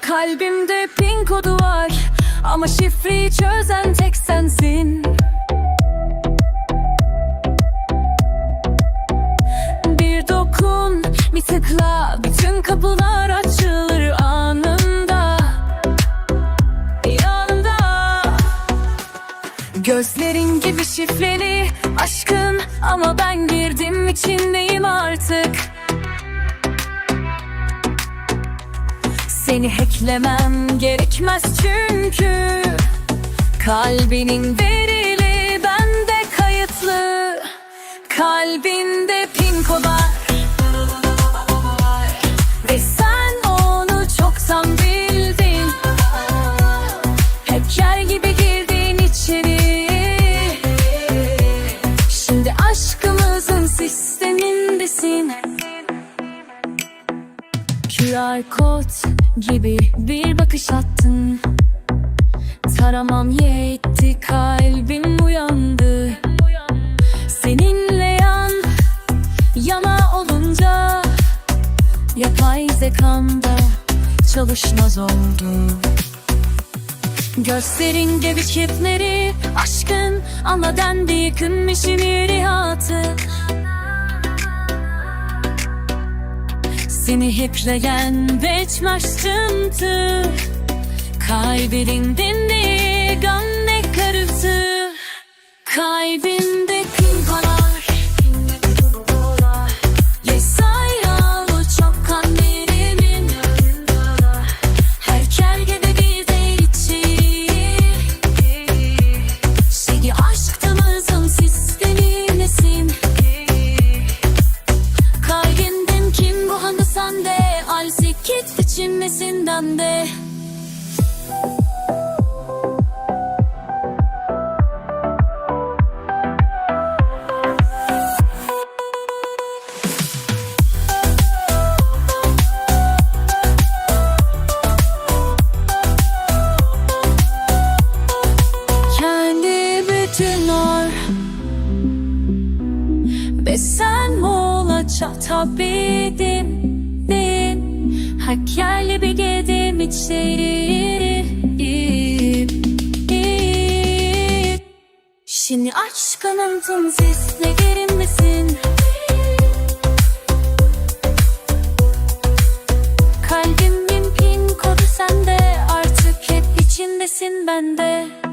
Kalbimde pin kodu var Ama şifreyi çözen tek sensin. Bir dokun, bir tıkla Bütün kapılar açılır anında. Yanında Gözlerin gibi şifreli aşkın Ama ben girdim içindeyim artık Seni hacklemem gerekmez çünkü Kalbinin verili bende kayıtlı. Kalbinde pin kodlar Ve sen onu çoktan bildin. Hacker gibi girdin içeri. Şimdi aşkımızın sistemindesin. QR kod gibi bir bakış attın. Taramam yetti kalbim uyandı. Seninle yan yana olunca Yapay zekamda çalışmaz oldu. Gösterin gibi çiftleri aşkın Ama dendi yıkınmış mirihatı Seni hackleyen geçmiştimdi Kalbinin ne gam sikit içimesinden de Kendi bütün or Ve sen mola din Hackerli bir gedim içeri Şimdi aşkının tüm sesle gerinmesin Kalbimin pin kodu sende. Artık hep içindesin bende